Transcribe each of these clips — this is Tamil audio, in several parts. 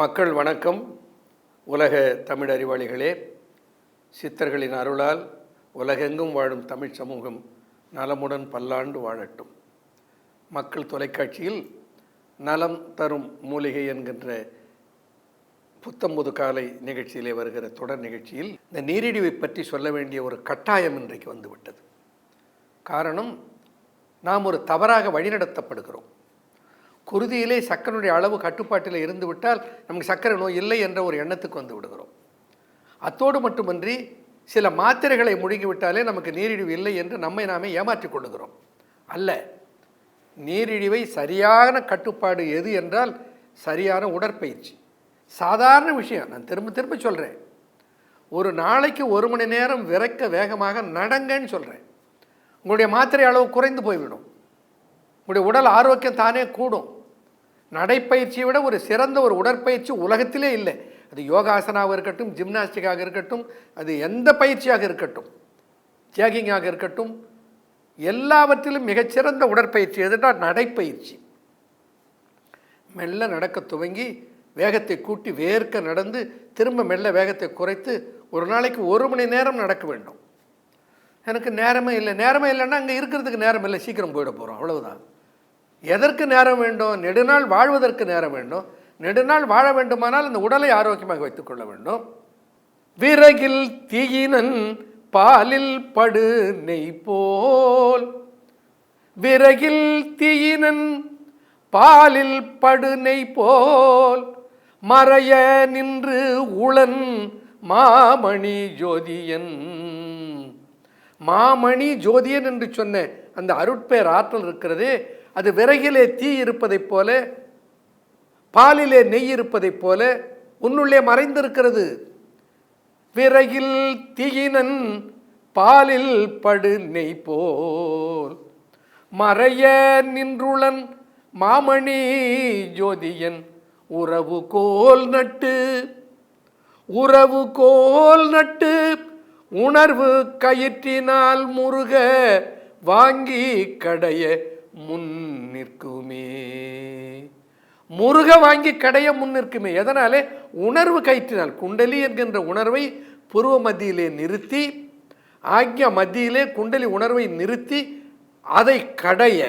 மக்கள் வணக்கம். உலக தமிழ் அறிவாளிகளே சித்தர்களின் அருளால் உலகெங்கும் வாழும் தமிழ் சமூகம் நலமுடன் பல்லாண்டு வாழட்டும். மக்கள் தொலைக்காட்சியில் நலம் தரும் மூலிகை என்கின்ற புத்தம்புது காலை நிகழ்ச்சியிலே வருகிற தொடர் நிகழ்ச்சியில் இந்த நீரிழிவை பற்றி சொல்ல வேண்டிய ஒரு கட்டாயம் இன்றைக்கு வந்துவிட்டது. காரணம் நாம் ஒரு தவறாக வழிநடத்தப்படுகிறோம். குருதியிலே சர்க்கரையுடைய அளவு கட்டுப்பாட்டில் இருந்துவிட்டால் நமக்கு சர்க்கரை நோய் இல்லை என்ற ஒரு எண்ணத்துக்கு வந்து விடுகிறோம். அத்தோடு மட்டுமன்றி சில மாத்திரைகளை முழுங்கிவிட்டாலே நமக்கு நீரிழிவு இல்லை என்று நம்மை நாமே ஏமாற்றிக் கொள்ளுகிறோம். அல்ல நீரிழிவை சரியான கட்டுப்பாடு எது என்றால் சரியான உடற்பயிற்சி. சாதாரண விஷயம் நான் திரும்ப திரும்ப சொல்கிறேன் ஒரு நாளைக்கு ஒரு மணி நேரம் விறக்க வேகமாக நடங்கன்னு சொல்கிறேன் உங்களுடைய மாத்திரை அளவு குறைந்து போய்விடும். உங்களுடைய உடல் ஆரோக்கியம் தானே கூடும். நடைப்பயிற்சியை விட ஒரு சிறந்த ஒரு உடற்பயிற்சி உலகத்திலே இல்லை. அது யோகாசனாக இருக்கட்டும் ஜிம்னாஸ்டிக்காக இருக்கட்டும் அது எந்த பயிற்சியாக இருக்கட்டும் ஜேகிங்காக இருக்கட்டும் எல்லாவற்றிலும் மிகச்சிறந்த உடற்பயிற்சி எதுனா நடைப்பயிற்சி. மெல்ல நடக்க துவங்கி வேகத்தை கூட்டி வேர்க்க நடந்து திரும்ப மெல்ல வேகத்தை குறைத்து ஒரு நாளைக்கு ஒரு மணி நேரம் நடக்க வேண்டும். எனக்கு நேரமே இல்லை. நேரமே இல்லைன்னா அங்கே இருக்கிறதுக்கு நேரம் இல்லை. சீக்கிரம் போயிட போகிறோம் அவ்வளவுதான். எதற்கு நேரம் வேண்டும்? நெடுநாள் வாழ்வதற்கு நேரம் வேண்டும். நெடுநாள் வாழ வேண்டுமானால் அந்த உடலை ஆரோக்கியமாக வைத்துக்கொள்ள வேண்டும். விறகில் தீயினன் பாலில் படு நெய் போல். விறகில் தீயினன் பாலில் படு நெய் போல். மறைய நின்று உளன் மாமணி ஜோதியன். மாமணி ஜோதியன் என்று சொன்ன அந்த அருட்பேர் ஆற்றல் இருக்கிறதே அது விறகிலே தீ இருப்பதைப் போல பாலிலே நெய் இருப்பதைப் போல உன்னுள்ளே மறைந்திருக்கிறது. விறகில் தீயினன் பாலில் படு நெய் போல். மறைய நின்றுளன் மாமணி ஜோதியன் உறவு கோல் நட்டு உறவு கோல் நட்டு உணர்வு கயிற்றினால் முருக வாங்கி கடைய முன் நிற்குமே. முருக வாங்கி கடைய முன் நிற்குமே. எதனாலே? உணர்வு கயிற்றினால். குண்டலி என்கின்ற உணர்வை புருவ மத்தியிலே நிறுத்தி ஆக்ஞா மத்தியிலே குண்டலி உணர்வை நிறுத்தி அதை கடைய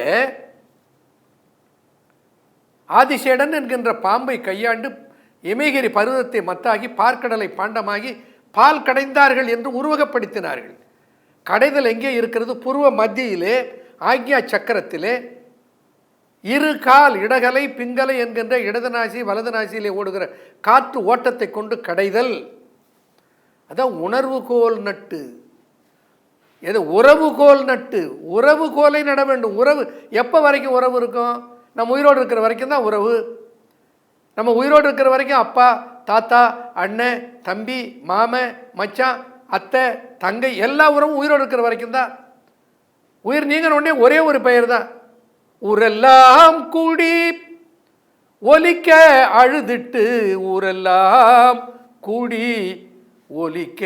ஆதிசேடன் என்கின்ற பாம்பை கையாண்டு இமயகிரி பருவத்தை மத்தாகி பார்க்கடலை பாண்டமாகி பால் கடைந்தார்கள் என்று உருவகப்படுத்தினார்கள். கடைதல் எங்கே இருக்கிறது? புருவ மத்தியிலே ஆக்ஞா சக்கரத்திலே இரு கால் இடகலை பிங்கலை என்கின்ற இடது நாசி வலது நாசியிலே ஓடுகிற காற்று ஓட்டத்தை கொண்டு கடைதல். அதான் உணர்வுகோல் நட்டு. எது உறவுகோல் நட்டு. உறவுகோலை நட வேண்டும். உறவு எப்போ வரைக்கும் உறவு இருக்கும்? நம்ம உயிரோடு இருக்கிற வரைக்கும் தான் உறவு. நம்ம உயிரோடு இருக்கிற வரைக்கும் அப்பா தாத்தா அண்ணன் தம்பி மாமன் மச்சான் அத்தை தங்கை எல்லா உறவும் உயிரோடு இருக்கிற வரைக்கும் தான் உயிர் நீங்கள் உடனே ஒரே ஒரு பெயர் தான் ஊரெல்லாம் கூடி ஒலிக்க அழுதுட்டு ஊரெல்லாம் கூடி ஒலிக்க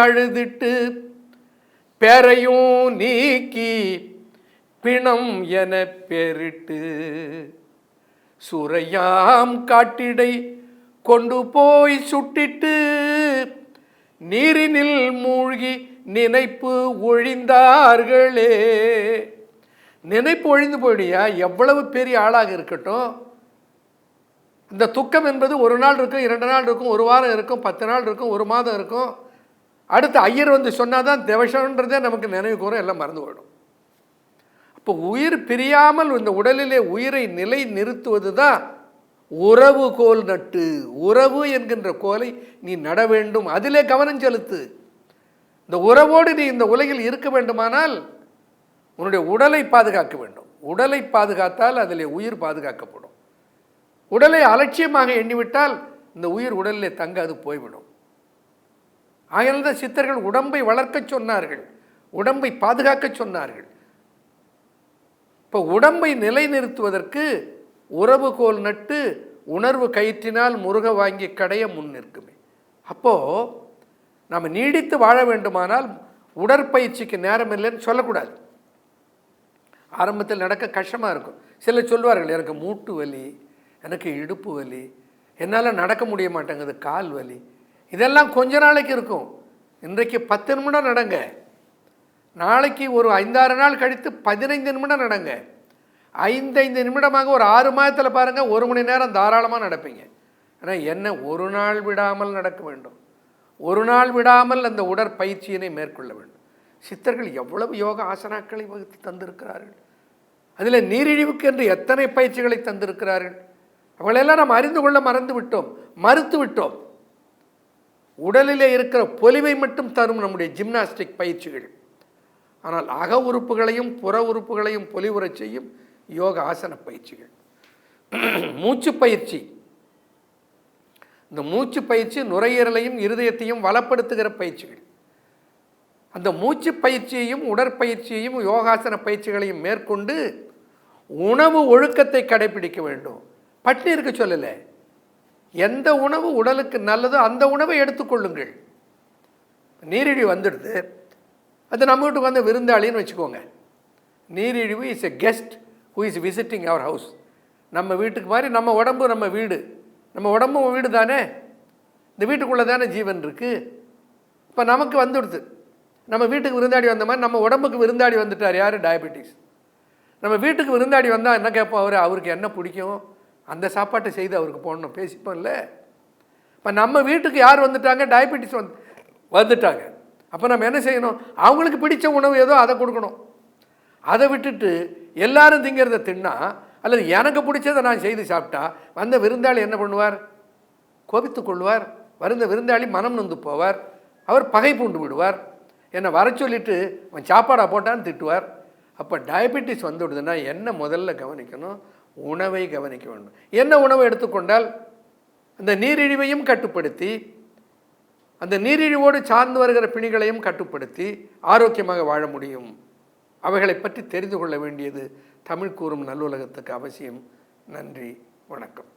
அழுதுட்டு பெறையும் நீக்கி பிணம் என பெருட்டு சுரையாம் காட்டிடை கொண்டு போய் சுட்டிட்டு நீரினில் மூழ்கி நினைப்பு ஒழிந்தார்களே. நினைப்பு ஒழிந்து போயிடுயா? எவ்வளவு பெரிய ஆளாக இருக்கட்டும். இந்த துக்கம் என்பது ஒரு நாள் இருக்கும் இரண்டு நாள் இருக்கும் ஒரு வாரம் இருக்கும் பத்து நாள் இருக்கும் ஒரு மாதம் இருக்கும். அடுத்து ஐயர் வந்து சொன்னால் தான் திவசன்றதே நமக்கு நினைவு கூறும் எல்லாம் மறந்து போயிடும். அப்போ உயிர் பிரியாமல் இந்த உடலிலே உயிரை நிலை நிறுத்துவது தான் உறவு கோல் நட்டு. உறவு என்கின்ற கோலை நீ நட வேண்டும். அதிலே கவனம் செலுத்து. இந்த உறவோடு நீ இந்த உலகில் இருக்க வேண்டுமானால் உன்னுடைய உடலை பாதுகாக்க வேண்டும். உடலை பாதுகாத்தால் அதில் உயிர் பாதுகாக்கப்படும். உடலை அலட்சியமாக எண்ணிவிட்டால் இந்த உயிர் உடலிலே தங்காது போய்விடும். ஆகையால் சித்தர்கள் உடம்பை வளர்க்க சொன்னார்கள். உடம்பை பாதுகாக்க சொன்னார்கள். இப்போ உடம்பை நிலைநிறுத்துவதற்கு உறவுகோல் நட்டு உணர்வு கயிற்றினால் முருக வாங்கி கடைய முன் நிற்குமே. அப்போது நம்ம நீடித்து வாழ வேண்டுமானால் உடற்பயிற்சிக்கு நேரம் இல்லைன்னு சொல்லக்கூடாது. ஆரம்பத்தில் நடக்க கஷ்டமாக இருக்கும். சிலர் சொல்வார்கள் எனக்கு மூட்டு வலி எனக்கு இடுப்பு வலி என்னால் நடக்க முடிய மாட்டேங்குது கால் வலி. இதெல்லாம் கொஞ்ச நாளைக்கு இருக்கும். இன்றைக்கு பத்து நிமிடம் நடங்க. நாளைக்கு ஒரு ஐந்தாறு நாள் கழித்து பதினைந்து நிமிடம் நடங்க. ஐந்தைந்து நிமிடமாக ஒரு ஆறு மாதத்தில் பாருங்கள் ஒரு மணி நேரம் தாராளமாக நடப்பீங்க. ஆனால் என்ன ஒரு நாள் விடாமல் நடக்க வேண்டும். ஒரு நாள் விடாமல் அந்த உடற்பயிற்சியினை மேற்கொள்ள வேண்டும். சித்தர்கள் எவ்வளவு யோக ஆசனாக்களை வகுத்து தந்திருக்கிறார்கள். அதில் நீரிழிவுக்கு என்று எத்தனை பயிற்சிகளை தந்திருக்கிறார்கள். அவளெல்லாம் நாம் அறிந்து கொள்ள மறந்து விட்டோம் மறுத்து விட்டோம். உடலிலே இருக்கிற பொலிவை மட்டும் தரும் நம்முடைய ஜிம்னாஸ்டிக் பயிற்சிகள். ஆனால் அக உறுப்புகளையும் புற உறுப்புகளையும் பொலிவுறச் செய்யும் யோக ஆசன பயிற்சிகள். மூச்சு பயிற்சி இந்த மூச்சு பயிற்சி நுரையீரலையும் இருதயத்தையும் வளப்படுத்துகிற பயிற்சிகள். அந்த மூச்சு பயிற்சியையும் உடற்பயிற்சியையும் யோகாசன பயிற்சிகளையும் மேற்கொண்டு உணவு ஒழுக்கத்தை கடைபிடிக்க வேண்டும். பட்டினி இருக்க சொல்லலை. எந்த உணவு உடலுக்கு நல்லதோ அந்த உணவை எடுத்துக்கொள்ளுங்கள் நீரிழிவு வந்துடுது. அது நம்ம வீட்டுக்கு வந்து விருந்தாளின்னு வச்சுக்கோங்க. நீரிழிவு is a guest who is visiting our house நம்ம வீட்டுக்கு மாதிரி நம்ம உடம்பு நம்ம வீடு. நம்ம உடம்பு வீடு தானே இந்த வீட்டுக்குள்ளே தானே ஜீவன் இருக்குது இப்போ நமக்கு வந்துடுது. நம்ம வீட்டுக்கு விருந்தாடி வந்த மாதிரி நம்ம உடம்புக்கு விருந்தாடி வந்துட்டார் யார்? டயபெட்டிஸ். நம்ம வீட்டுக்கு விருந்தாடி வந்தால் என்ன கேட்போம் அவர்? அவருக்கு என்ன பிடிக்கும்? அந்த சாப்பாட்டை செய்து அவருக்கு போடணும். பேசிப்போம்ல. இப்போ நம்ம வீட்டுக்கு யார் வந்துட்டாங்க? டயபெட்டிஸ் வந்து வந்துட்டாங்க. அப்போ நம்ம என்ன செய்யணும்? அவங்களுக்கு பிடிச்ச உணவு ஏதோ அதை கொடுக்கணும். அதை விட்டுட்டு எல்லாரும் திங்கிறத தின்னா அல்லது எனக்கு பிடிச்சதை நான் செய்து சாப்பிட்டா வந்த விருந்தாளி என்ன பண்ணுவார்? கோபித்து கொள்வார். வருந்த விருந்தாளி மனம் நொந்து போவார். அவர் பகை பூண்டு விடுவார். என்னை வர சொல்லிட்டு அவன் சாப்பாடா போட்டான்னு திட்டுவார். அப்போ டயபெட்டிஸ் வந்துவிடுதுன்னா என்ன முதல்ல கவனிக்கணும்? உணவை கவனிக்க வேண்டும். என்ன உணவை எடுத்துக்கொண்டால்? அந்த நீரிழிவையும் கட்டுப்படுத்தி அந்த நீரிழிவோடு சார்ந்து வருகிற பிணிகளையும் கட்டுப்படுத்தி ஆரோக்கியமாக வாழ முடியும். அவைகளை பற்றி தெரிந்து கொள்ள வேண்டியது தமிழ் கூறும் நல்லுலகத்துக்கு அவசியம். நன்றி வணக்கம்.